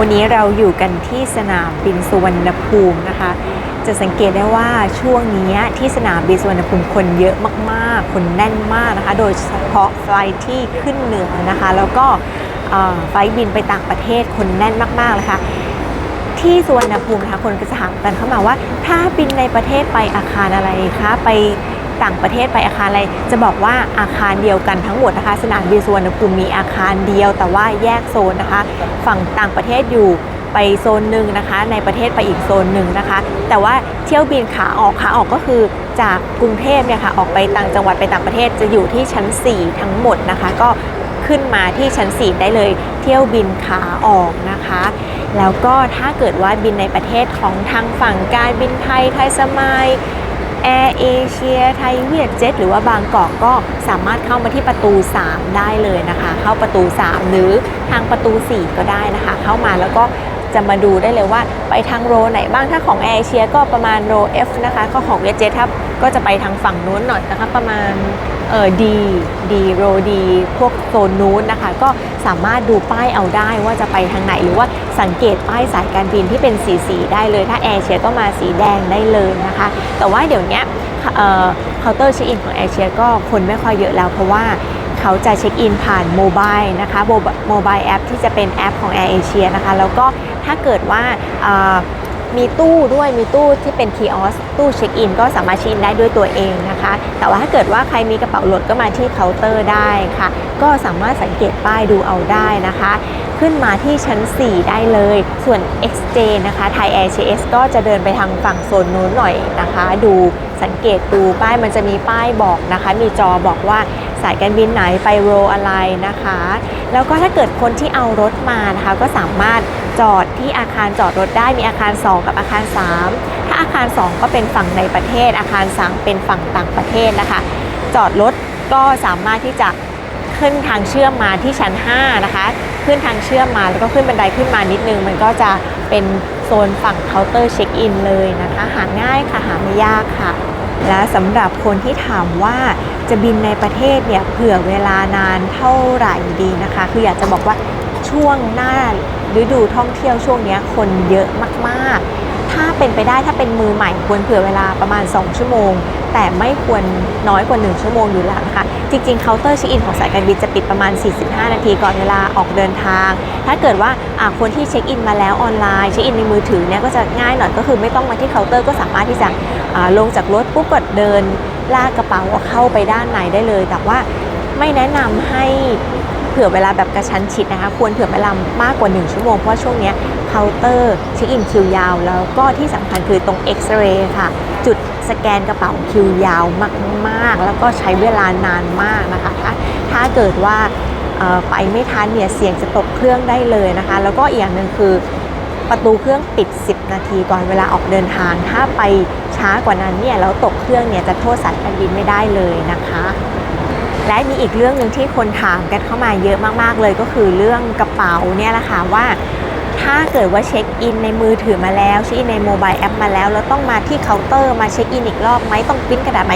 วันนี้เราอยู่กันที่สนามบินสุวรรณภูมินะคะ จะสังเกตได้ว่าช่วงนี้ที่สนามบินสุวรรณภูมิคนเยอะมากๆ คนแน่นมากนะคะ โดยเฉพาะไฟลท์ที่ขึ้นเหนือนะคะ แล้วก็ไฟล์บินไปต่างประเทศคนแน่นมากๆเลยค่ะที่สุวรรณภูมินะคะคนก็จะถามกันเข้ามาว่า ถ้าบินในประเทศไปอาคารอะไรคะไป ต่างประเทศไปอาคารอะไร จะบอกว่าอาคารเดียวกันทั้งหมดนะคะ สนามบินสุวรรณภูมิมีอาคารเดียว แต่ว่าแยกโซนนะคะ ฝั่งต่างประเทศอยู่ไปโซนหนึ่งนะคะ ในประเทศไปอีกโซนหนึ่งนะคะ แต่ว่าเที่ยวบินขาออกขาออกก็คือจากกรุงเทพเนี่ยค่ะออกไปต่างจังหวัดไปต่างประเทศจะอยู่ที่ชั้น 4 ทั้งหมดนะคะ ก็ขึ้นมาที่ชั้น 4 ได้เลยเที่ยวบินขาออกนะคะ แล้วก็ถ้าเกิดว่าบินในประเทศของทางฝั่งการบินไทยไทยสมาย แอร์เอเชียไทยเวียดเจ็ตหรือว่าบางกอกก็สามารถเข้ามาที่ประตู 3 ได้เลยนะคะ เข้าประตู 3 หรือทางประตู 4 ก็ได้นะคะ เข้ามาแล้วก็ จะมาดูได้เลยว่าไปทางโรไหนบ้างถ้าของแอร์เอเชียก็ประมาณโร F นะคะก็ของเวียดเจ็ตครับก็จะไปทางฝั่งนู้นหน่อยนะคะ ประมาณเออดีดีโรดีพวกโซนนู้นนะคะ ก็สามารถดูป้ายเอาได้ว่าจะไปทางไหนหรือว่าสังเกตป้ายสายการบินที่เป็นสีสีได้เลย ถ้าแอร์เอเชียก็มาสีแดงได้เลยนะคะ แต่ว่าเดี๋ยวนี้เคาน์เตอร์เช็คอินของแอร์เอเชียก็คนไม่ค่อยเยอะแล้วเพราะว่าเขาจะเช็คอินผ่านโมบายนะคะโมบายแอปที่จะเป็นแอปของ Air Asia นะคะ แล้วก็ ถ้าเกิดว่ามีตู้ด้วยมีตู้ที่เป็นคีออสตู้เช็คอินก็สามารถเช็คอินได้ด้วยตัวเองนะคะ แต่ว่าถ้าเกิดว่าใครมีกระเป๋าหลดก็มาที่เคาน์เตอร์ได้ค่ะ ก็สามารถสังเกตป้ายดูเอาได้นะคะ ขึ้นมาที่ชั้น 4 ได้เลย ส่วน XJ นะคะไทย Air CS ก็จะเดินไปทางฝั่งโซนนู้นหน่อยนะคะ ดูสังเกตดูป้ายมันจะมีป้ายบอกนะคะ มีจอบอกว่าสายการบินไหนไปโรอะไรนะคะ แล้วก็ถ้าเกิดคนที่เอารถมานะคะก็สามารถ จอดที่อาคารจอดรถได้มีอาคาร 2 กับอาคาร 3 ถ้าอาคาร 2 ก็เป็นฝั่งในประเทศ อาคาร 3 เป็นฝั่งต่างประเทศนะคะ จอดรถก็สามารถที่จะขึ้นทางเชื่อมมาที่ชั้น 5 นะคะ ขึ้นทางเชื่อมมาแล้วก็ขึ้นบันไดขึ้นมานิดนึง มันก็จะเป็นโซนฝั่งเคาน์เตอร์เช็คอินเลยนะคะ หาง่ายค่ะหาไม่ยากค่ะ และสำหรับคนที่ถามว่าจะบินในประเทศเนี่ยเผื่อเวลานานเท่าไหร่ดีนะคะ คืออยากจะบอกว่าช่วงหน้า ฤดูท่องเที่ยวช่วงนี้คนเยอะมากๆ ถ้าเป็นไปได้ถ้าเป็นมือใหม่ควรเผื่อเวลาประมาณ 2 ชั่วโมง แต่ไม่ควรน้อยกว่า 1 ชั่วโมงอยู่แล้วนะคะ จริงๆเคาน์เตอร์เช็คอินของสายการบินจะปิดประมาณ 45 นาทีก่อนเวลาออกเดินทาง ถ้าเกิดว่าคนที่เช็คอินมาแล้วออนไลน์เช็คอินในมือถือเนี่ยก็จะง่ายหน่อยก็คือไม่ต้องมาที่เคาน์เตอร์ก็สามารถที่จะลงจากรถปุ๊บกดเดินลากกระเป๋าเข้าไปด้านในได้เลย แต่ว่าไม่แนะนำให้ ผื่อเวลาแบบกระชั้นชิดนะคะ ควรเผื่อเวลามากกว่า 1 ชั่วโมง เพราะช่วงนี้เคาน์เตอร์เช็คอินคิวยาว แล้วก็ที่สำคัญคือตรงเอ็กซเรย์ค่ะ จุดสแกนกระเป๋าคิวยาวมาก ๆ แล้วก็ใช้เวลานานมากนะคะ ถ้าถ้าเกิดว่าไปไม่ทันเนี่ยเสี่ยงจะตกเครื่องได้เลยนะคะ แล้วก็อีกอย่างหนึ่งคือประตูเครื่องปิด 10 นาทีก่อนเวลาออกเดินทาง ถ้าไปช้ากว่านั้นเนี่ยแล้วตกเครื่องเนี่ยจะโทษสายการบินไม่ได้เลยนะคะ และมีอีกเรื่องหนึ่งที่คนถามกันเข้ามาเยอะมากๆเลยก็คือเรื่องกระเป๋าเนี่ยแหละค่ะว่า ถ้าเกิดว่าเช็คอินในมือถือมาแล้วเช็คอินในโมบายแอปมาแล้วแล้วต้องมาที่เคาน์เตอร์มาเช็คอินอีกรอบไหมต้องปิ้นกระดาษไหม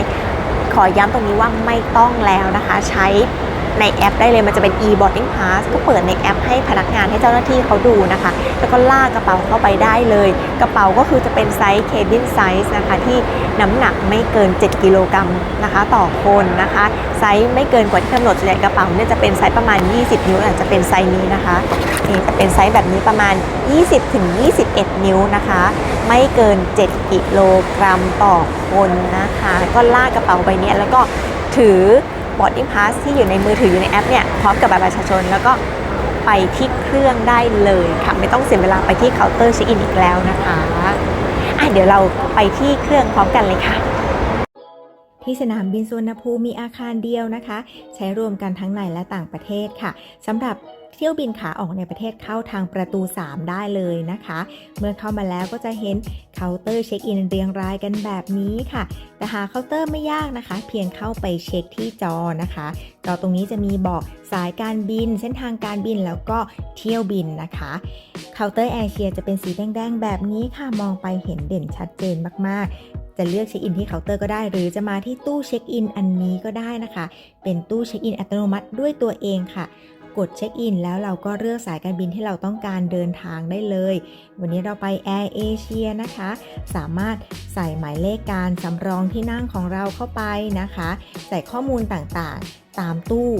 ขอย้ำตรงนี้ว่าไม่ต้องแล้วนะคะ ใช้ ในแอปได้เลยมันจะเป็น e-boarding pass ก็เปิดในแอปให้พนักงานให้เจ้าหน้าที่เขาดูนะคะ แล้วก็ลากกระเป๋าเข้าไปได้เลย กระเป๋าก็คือจะเป็นไซส์ cabin size นะคะที่น้ำหนักไม่เกิน 7 กิโลกรัมนะคะต่อคนนะคะ ไซส์ไม่เกินกว่าที่กำหนดเลยกระเป๋าเนี่ยจะเป็นไซส์ประมาณ 20 นิ้วอาจจะเป็นไซส์นี้นะคะนี่จะเป็นไซส์แบบนี้ประมาณ 20ถึง21 นิ้วนะคะ ไม่เกิน 7 กิโลกรัมต่อคนนะคะ ก็ลากกระเป๋าใบเนี้ยแล้วก็ถือ boarding pass ที่อยู่ในมือถืออยู่ในแอปเนี่ยพร้อมกับบัตรประชาชน แล้วก็ไปที่เครื่องได้เลยค่ะไม่ต้องเสียเวลาไปที่เคาน์เตอร์เช็คอินอีกแล้วนะคะอะเดี๋ยวเราไปที่เครื่องพร้อมกันเลยค่ะที่สนามบินสุวรรณภูมิมีอาคารเดียวนะคะ ใช้รวมกันทั้งในและต่างประเทศค่ะสำหรับ เที่ยวบินขาออกในประเทศเข้าทางประตู 3 ได้เลยนะคะ เมื่อเข้ามาแล้วก็จะเห็นเคาน์เตอร์เช็คอินเรียงรายกันแบบนี้ค่ะ แต่หาเคาน์เตอร์ไม่ยากนะคะ เพียงเข้าไปเช็คที่จอนะคะจอตรงนี้จะมีบอกสายการบิน เส้นทางการบินแล้วก็เที่ยวบินนะคะเคาน์เตอร์แอร์เชียจะเป็นสีแดงๆ แบบนี้ค่ะมองไปเห็นเด่นชัดเจนมากๆ จะเลือกเช็คอินที่เคาน์เตอร์ก็ได้ หรือจะมาที่ตู้เช็คอินอันนี้ก็ได้นะคะ เป็นตู้เช็คอินอัตโนมัติด้วยตัวเองค่ะ กดเช็คอินแล้วเราก็เลือกสายการบินที่เราต้องการเดินทางได้เลย วันนี้เราไป Air Asia นะคะ สามารถใส่หมายเลขการสำรองที่นั่งของเราเข้าไปนะคะ ใส่ข้อมูลต่างๆ ตามตู้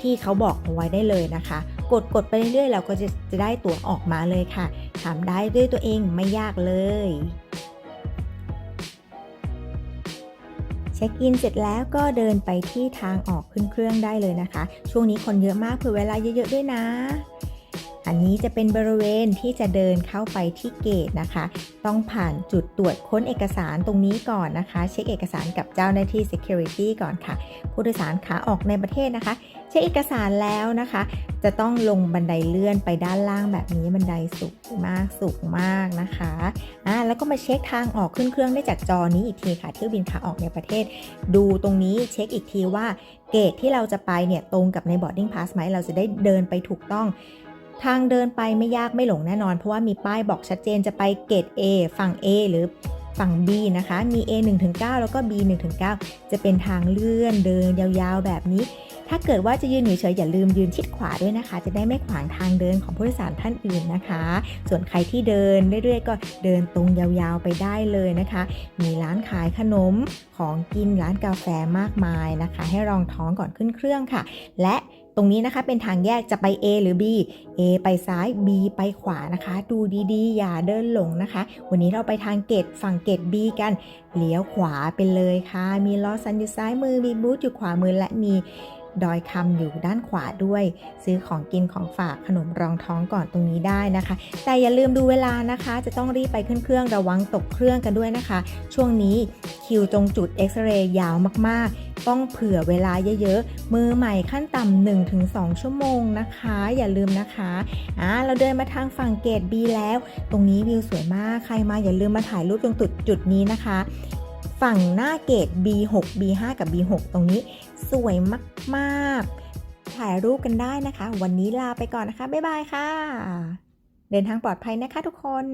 ที่เขาบอกเอาไว้ได้เลยนะคะ กดกดไปเรื่อยๆ เราก็จะจะได้ตั๋วออกมาเลยค่ะทำได้ด้วยตัวเองไม่ยากเลย เช็คอินเสร็จแล้วก็เดินไปที่ทางออกขึ้นเครื่องได้เลยนะคะ ช่วงนี้คนเยอะมากเผื่อเวลาเยอะๆด้วยนะ อันนี้จะเป็นบริเวณที่จะเดินเข้าไปที่เกตนะคะ ต้องผ่านจุดตรวจค้นเอกสารตรงนี้ก่อนนะคะ เช็คเอกสารกับเจ้าหน้าที่ Security ก่อนค่ะ ผู้โดยสารขาออกในประเทศนะคะ เช็คเอกสารแล้วนะคะ จะต้องลงบันไดเลื่อนไปด้านล่างแบบนี้บันไดสูงมากสูงมากนะคะอ่าแล้วก็มาเช็คทางออกขึ้นเครื่องได้จากจอนี้อีกทีค่ะเที่ยวบินขาออกในประเทศ ดูตรงนี้เช็คอีกทีว่าเกตที่เราจะไปเนี่ยตรงกับใน boarding pass ไหมเราจะได้เดินไปถูกต้องทางเดินไปไม่ยากไม่หลงแน่นอน เพราะว่ามีป้ายบอกชัดเจนจะไปเกต A ฝั่ง A หรือฝั่ง B นะคะ มี A 1ถึง9แล้วก็ B 1ถึง9จะเป็นทางเลื่อนเดินยาวๆแบบนี้ ถ้าเกิดว่าจะยืนเฉยอย่าลืมยืนชิดขวาด้วยนะคะ จะได้ไม่ขวางทางเดินของผู้โดยสารท่านอื่นนะคะ ส่วนใครที่เดินเรื่อยๆก็เดินตรงยาวๆไปได้เลยนะคะ มีร้านขายขนมของกินร้านกาแฟมากมายนะคะ ให้รองท้องก่อนขึ้นเครื่องค่ะ และตรงนี้นะคะเป็นทางแยกจะไป A หรือ B A ไปซ้าย B ไปขวานะคะ ดูดีๆ อย่าเดินหลงนะคะ วันนี้เราไปทางเกตฝั่งเกต B กันเลี้ยวขวาไปเลยค่ะ มีลอสันอยู่ซ้ายมือมีบูธอยู่ขวามือและมี ดอยคำอยู่ด้านขวาด้วย ซื้อของกินของฝากขนมรองท้องก่อนตรงนี้ได้นะคะ แต่อย่าลืมดูเวลานะคะ จะต้องรีบไปขึ้นเครื่องระวังตกเครื่องกันด้วยนะคะ ช่วงนี้คิวตรงจุดเอ็กซเรย์ยาวมากๆ ต้องเผื่อเวลาเยอะๆ มือใหม่ขั้นต่ำ1-2 ชั่วโมงนะคะ อย่าลืมนะคะอ่าเราเดินมาทางฝั่งเกต B แล้ว ตรงนี้วิวสวยมาก ใครมาอย่าลืมมาถ่ายรูปตรงจุดจุดนี้นะคะ ฝั่งหน้าเกต B6 B5 กับ B6 ตรงนี้สวยมาก ๆ ถ่ายรูปกันได้นะคะ วันนี้ลาไปก่อนนะคะ บ๊ายบายค่ะ เดินทางปลอดภัยนะคะทุกคน